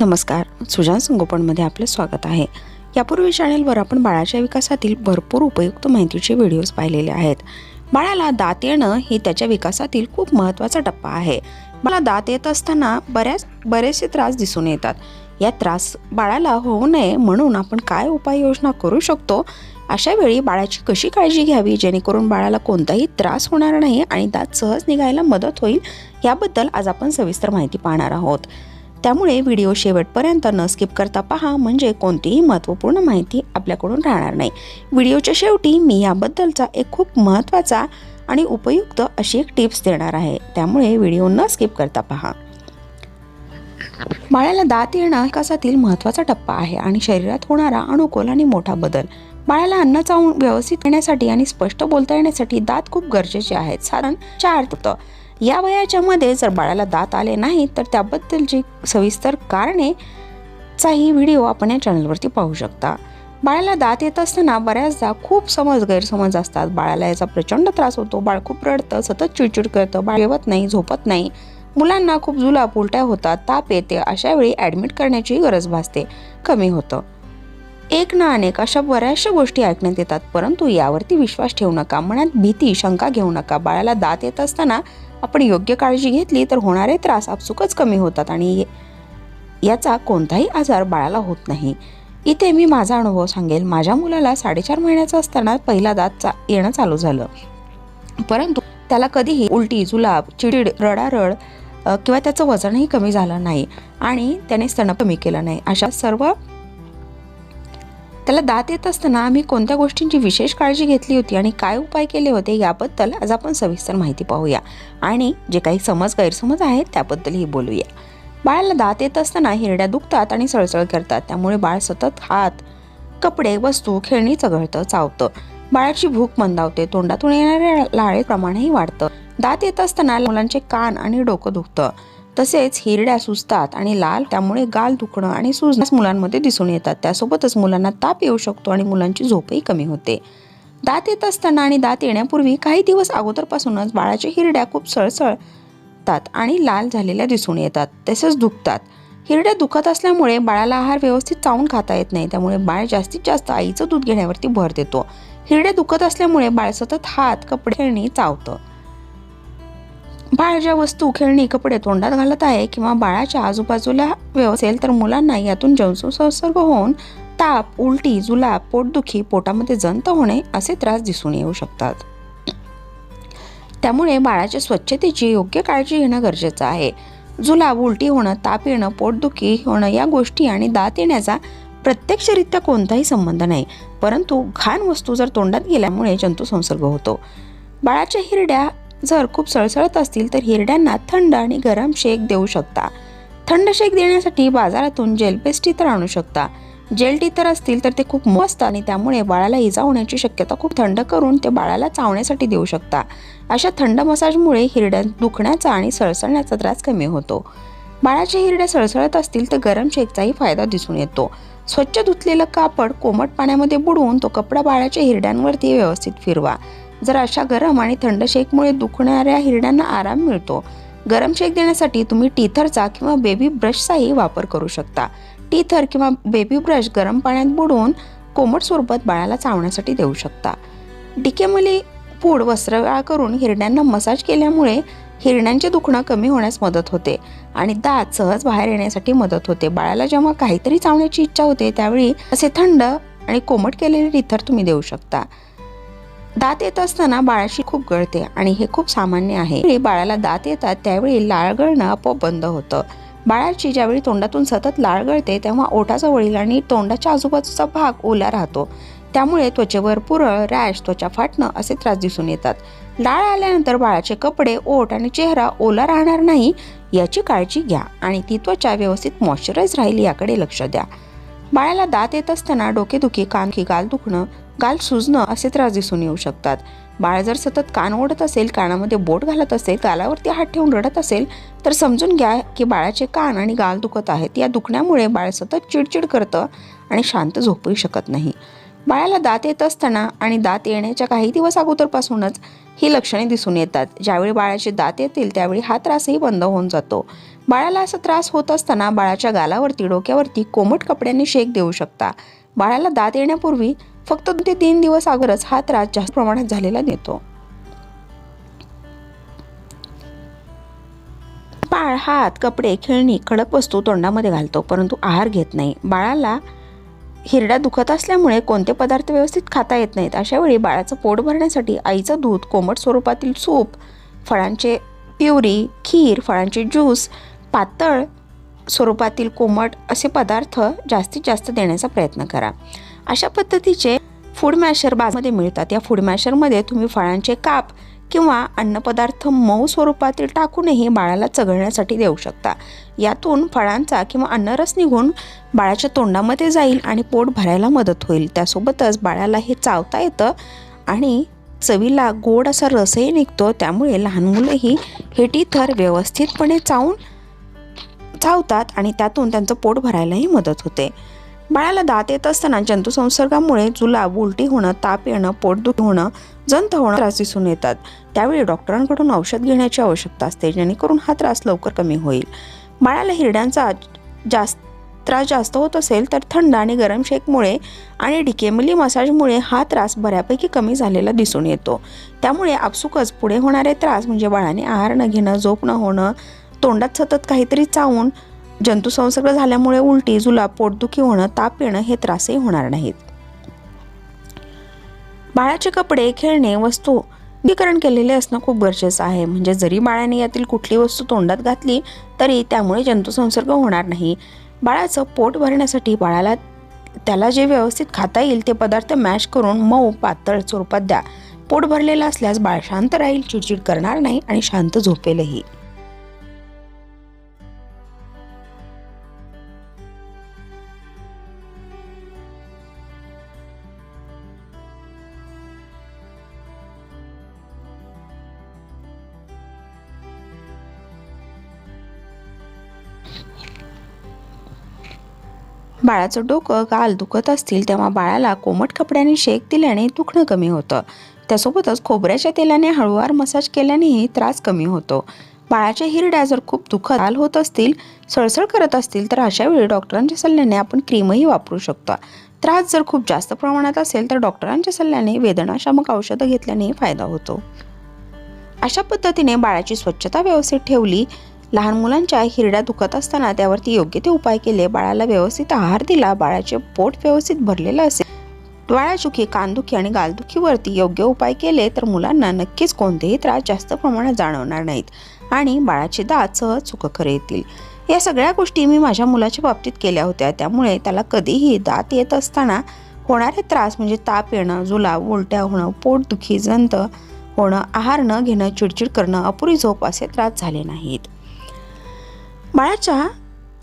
नमस्कार. सुजान संगोपनमध्ये आपले स्वागत आहे. यापूर्वी चॅनेलवर आपण बाळाच्या विकासातील भरपूर उपयुक्त माहितीचे व्हिडिओज पाहिलेले आहेत. बाळाला दात येणं हे त्याच्या विकासातील खूप महत्त्वाचा टप्पा आहे. मला दात येत असताना बऱ्याच बरेचसे त्रास दिसून येतात. या त्रास बाळाला होऊ नये म्हणून आपण काय उपाययोजना करू शकतो? अशा वेळी बाळाची कशी काळजी घ्यावी? जेणेकरून बाळाला कोणताही त्रास होणार नाही आणि दात सहज निघायला मदत होईल? याबद्दल आज आपण सविस्तर माहिती पाहणार आहोत. त्यामुळे व्हिडिओ शेवटपर्यंत न स्किप करता पहा म्हणजे कोणतीही महत्त्वपूर्ण माहिती आपल्याकडून राहणार नाही. व्हिडिओच्या शेवटी मी याबद्दलचा एक खूप महत्त्वाचा आणि उपयुक्त अशी एक टिप्स देणार आहे. त्यामुळे व्हिडिओ न स्किप करता पहा. बाळाला दात येणं विकासातील महत्त्वाचा टप्पा आहे आणि शरीरात होणारा अनुकूल आणि मोठा बदल. बाळाला अन्न चावून व्यवस्थित येण्यासाठी आणि स्पष्ट बोलता येण्यासाठी दात खूप गरजेचे आहेत. साधारण चार या वयाच्या मध्ये जर बाळाला दात आले नाही तर त्याबद्दलची सविस्तर कारणे चाही व्हिडिओ आपण या चॅनलवरती पाहू शकता. बाळाला दात येत असताना बऱ्याचदा खूप समज गैरसमज असतात. बाळाला याचा प्रचंड त्रास होतो. बाळ खूप रडतं सतत चिडचिड करतं बाळ जेवत नाही झोपत नाही. मुलांना खूप जुलाब उलट्या होतात ताप येते. अशावेळी ॲडमिट करण्याची गरज भासते. कमी होतं. एक ना अनेक अशा बऱ्याचशा गोष्टी ऐकण्यात येतात. परंतु यावरती विश्वास ठेवू नका. मनात भीती शंका घेऊ नका. बाळाला दात येत असताना आपण योग्य काळजी घेतली तर होणारे त्रास आपसुकच कमी होतात आणि याचा कोणताही आजार बाळाला होत नाही. इथे मी माझा अनुभव सांगेल. माझ्या मुलाला साडेचार महिन्याचा असताना पहिला दात चा येणं चालू झालं. परंतु त्याला कधीही उलटी जुलाब चिडीड रडारड किंवा त्याचं वजनही कमी झालं नाही आणि त्याने स्तन कमी केलं नाही. अशा सर्व त्याला दात येत असताना आम्ही कोणत्या गोष्टींची विशेष काळजी घेतली होती आणि काय उपाय केले होते याबद्दल आज आपण सविस्तर माहिती पाहूया. आणि जे काही समज गैरसमज आहेत त्याबद्दलही बोलूया. बाळाला दात येत असताना हिरड्या दुखतात आणि सळसळ करतात. त्यामुळे बाळ सतत हात कपडे वस्तू खेळणी चघळतं चावतं. बाळाची भूक मंदावते तोंडातून येणाऱ्या लाळे प्रमाणही वाढतं. दात येत असताना मुलांचे कान आणि डोकं दुखतं. तसेच हिरड्या सुजतात आणि लाल त्यामुळे गाल दुखणं आणि सुजण्यास मुलांमध्ये दिसून येतात. त्यासोबतच मुलांना ताप येऊ शकतो आणि मुलांची झोपही कमी होते. दात येत असताना आणि दात येण्यापूर्वी काही दिवस अगोदरपासूनच बाळाच्या हिरड्या खूप सळसळतात आणि लाल झालेल्या दिसून येतात तसेच दुखतात. हिरड्या दुखत असल्यामुळे बाळाला आहार व्यवस्थित चावून खाता येत नाही त्यामुळे बाळ जास्तीत जास्त आईचं दूध घेण्यावरती भर देतो. हिरड्या दुखत असल्यामुळे बाळ सतत हात कपडे खेळणी चावतं. बाळ ज्या वस्तू खेळणी कपडे तोंडात घालत आहे किंवा बाळाच्या आजूबाजूला असेल तर मुलांना यातून जंतू संसर्ग होऊन ताप उलटी जुलाब पोटदुखी पोटामध्ये जंत होणे असे त्रास दिसून येऊ शकतात. त्यामुळे बाळाच्या स्वच्छतेची योग्य काळजी घेणं गरजेचं आहे. जुलाब उलटी होणं ताप येणं पोटदुखी होणं या गोष्टी आणि दात येण्याचा प्रत्यक्षरित्या कोणताही संबंध नाही. परंतु घाण वस्तू जर तोंडात गेल्यामुळे जंतू संसर्ग होतो. बाळाच्या हिरड्या जर खूप सळसळत असतील तर हिरड्यांना थंड आणि गरम शेक देऊ शकता. थंड शेक देण्यासाठी बाजारातून जेलपेस्टी तर आणू शकता. जेल टी तर असतील तर ते खूप मस्त आणि त्यामुळे बाळाला इजा होण्याची शक्यता खूप थंड करून ते बाळाला चावण्यासाठी देऊ शकता. अशा थंड मसाजमुळे हिरड्या दुखण्याचा आणि सळसळण्याचा त्रास कमी होतो. बाळाच्या हिरड्या सळसळत असतील तर गरम शेकचाही फायदा दिसून येतो. स्वच्छ धुतलेलं कापड कोमट पाण्यामध्ये बुडवून तो कपडा बाळाच्या हिरड्यांवरती व्यवस्थित फिरवा. जर अशा गरम आणि थंड शेकमुळे दुखणाऱ्या हिरड्यांना आराम मिळतो गरम शेक देण्यासाठी तुम्ही टीथरचा किंवा बेबी ब्रशचाही वापर करू शकता. टीथर किंवा बेबी ब्रश गरम पाण्यात बुडवून कोमट स्वरूपात बाळाला चावण्यासाठी देऊ शकता. डिकेमली पूड वस्त्रगाळ करून हिरड्यांना मसाज केल्यामुळे हिरण्यांचे दुखणं कमी होण्यास मदत होते आणि दात सहज बाहेर येण्यासाठी मदत होते. बाळाला जेव्हा काहीतरी चावण्याची इच्छा होते त्यावेळी असे थंड आणि कोमट केलेले टीथर तुम्ही देऊ शकता. दात येत असताना बाळाशी खूप गळते आणि हे खूप सामान्य आहे. बाळाला दात येतात त्यावेळी लाळ गळणं आपोआप बंद होतं. बाळाची ज्यावेळी तोंडातून सतत लाळ गळते तेव्हा ओठाचा वळील आणि तोंडाच्या आजूबाजूचा भाग ओला राहतो. त्यामुळे त्वचेवर पुरळ रॅश त्वचा फाटणं असे त्रास दिसून येतात. लाळ आल्यानंतर बाळाचे कपडे ओठ आणि चेहरा ओला राहणार नाही याची काळजी घ्या आणि ती त्वचा व्यवस्थित मॉइश्चराईज राहील याकडे लक्ष द्या. बाळाला दात येत असताना डोकेदुखी कानखी गाल दुखणं गाल सुजणं असे त्रास दिसून येऊ शकतात. बाळ जर सतत कान ओढत असेल कानामध्ये बोट घालत असेल गालावरती हात ठेवून रडत असेल तर समजून घ्या की बाळाचे कान आणि गाल दुखत आहेत. या दुखण्यामुळे बाळ सतत चिडचिड करतं आणि शांत झोपूही शकत नाही. बाळाला दात येत असताना आणि दात येण्याच्या काही दिवस अगोदरपासूनच ही लक्षणे दिसून येतात. ज्यावेळी बाळाचे दात येतील त्यावेळी हा त्रासही बंद होऊन जातो. बाळाला असा त्रास होत असताना बाळाच्या गालावरती डोक्यावरती कोमट कपड्याने शेक देऊ शकता. बाळाला दात येण्यापूर्वी फक्त दोन ते तीन दिवस अगोदरच हा त्रास जास्त प्रमाणात झालेला देतो बाळ हात कपडे खेळणी खडक वस्तू तोंडामध्ये घालतो परंतु आहार घेत नाही. बाळाला हिरडा दुखत असल्यामुळे कोणते पदार्थ व्यवस्थित खाता येत नाहीत. अशा वेळी बाळाचं पोट भरण्यासाठी आईचं दूध कोमट स्वरूपातील सूप फळांचे प्युरी खीर फळांचे ज्यूस पातळ स्वरूपातील कोमट असे पदार्थ जास्तीत जास्त देण्याचा प्रयत्न करा. अशा पद्धतीचे फूड मॅशर बाजमध्ये मिळतात. या फूड मॅशरमध्ये तुम्ही फळांचे काप किंवा अन्नपदार्थ मऊ स्वरूपातील टाकूनही बाळाला चघळण्यासाठी देऊ शकता. यातून फळांचा किंवा अन्नरस निघून बाळाच्या तोंडामध्ये जाईल आणि पोट भरायला मदत होईल. त्यासोबतच बाळाला हे चावता येतं आणि चवीला गोड असा रसही निघतो. त्यामुळे लहान मुलंही हे टीथर व्यवस्थितपणे चावून चावतात आणि त्यातून त्यांचं पोट भरायलाही मदत होते. बाळाला दात येत असताना जंतुसंसर्गामुळे जुलाब उलटी होणं ताप येणं पोटदुखी होणं जंत होणं त्रास दिसून येतात. त्यावेळी डॉक्टरांकडून औषध घेण्याची आवश्यकता असते जेणेकरून हा त्रास लवकर कमी होईल. बाळाला हिरड्यांचा जास्त त्रास जास्त होत असेल तर थंड आणि गरम शेकमुळे आणि डिकेमली मसाजमुळे हा त्रास बऱ्यापैकी कमी झालेला दिसून येतो. त्यामुळे आपसुकच पुढे होणारे त्रास म्हणजे बाळाने आहार न घेणं झोप न होणं तोंडात सतत काहीतरी चावून जंतुसंसर्ग झाल्यामुळे उलटी जुलाब पोटदुखी होणं ताप येणं हे त्रासही होणार नाहीत. बाळाचे कपडे खेळणे वस्तू विकरण केलेले असणं खूप गरजेचं आहे. म्हणजे जरी बाळाने यातील कुठली वस्तू तोंडात घातली तरी त्यामुळे जंतुसंसर्ग होणार नाही. बाळाचं पोट भरण्यासाठी बाळाला त्याला जे व्यवस्थित खाता येईल ते पदार्थ मॅश करून मऊ पातळ स्वरूपात द्या. पोट भरलेलं असल्यास बाळ शांत राहील चिडचिड करणार नाही आणि शांत झोपेलही. बाळाचं डोकं गाल दुखत असतील तेव्हा बाळाला कोमट कपड्याने शेक दिल्याने दुखणं कमी होतं. त्यासोबतच खोबऱ्याच्या तेलाने हळूवार मसाज केल्यानेही त्रास कमी होतो. बाळाच्या हिरड्या जर खूप दुखत हाल होत असतील सळसळ करत असतील तर अशा वेळी डॉक्टरांच्या सल्ल्याने आपण क्रीमही वापरू शकतो. त्रास जर खूप जास्त प्रमाणात असेल तर डॉक्टरांच्या सल्ल्याने वेदनाशामक औषधं घेतल्यानेही फायदा होतो. अशा पद्धतीने बाळाची स्वच्छता व्यवस्थित ठेवली लहान मुलांच्या हिरड्या दुखत असताना त्यावरती योग्य ते उपाय केले. बाळाला व्यवस्थित आहार दिला. बाळाचे पोट व्यवस्थित भरलेलं असेल. डोळ्याचुखी कानदुखी आणि गालदुखीवरती योग्य उपाय केले तर मुलांना नक्कीच कोणतेही त्रास जास्त प्रमाणात जाणवणार नाहीत आणि बाळाचे दात सहज सुखकर येतील. या सगळ्या गोष्टी मी माझ्या मुलाच्या बाबतीत केल्या होत्या. त्यामुळे त्याला कधीही दात येत असताना होणारे त्रास म्हणजे ताप येणं जुलाब उलट्या होणं पोटदुखी जंत होणं आहार न घेणं चिडचिड करणं अपुरी झोप असे त्रास झाले नाहीत. बाळाच्या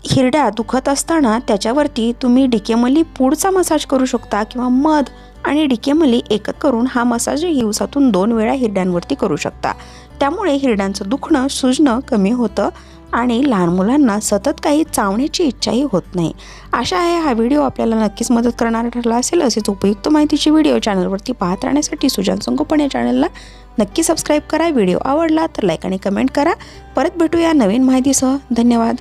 हिरड्या दुखत असताना त्याच्यावरती तुम्ही डिकेमली पूडचा मसाज करू शकता किंवा मध आणि डिकेमली एकत्र करून हा मसाज दिवसातून दोन वेळा हिरड्यांवरती करू शकता. त्यामुळे हिरड्यांचं दुखणं सुजणं कमी होतं. आणि लहान मुलांना सतत काही चावण्याची इच्छाही होत नाही. आशा आहे हा व्हिडिओ आपल्याला नक्कीच मदत करणारा ठरला असेल. असेच उपयुक्त माहितीची व्हिडिओ चॅनलवरती पाहत राहण्यासाठी सुजान संगोपन या चॅनलला नक्की सबस्क्राईब करा. व्हिडिओ आवडला तर लाईक आणि कमेंट करा. परत भेटूया नवीन माहितीसह. धन्यवाद.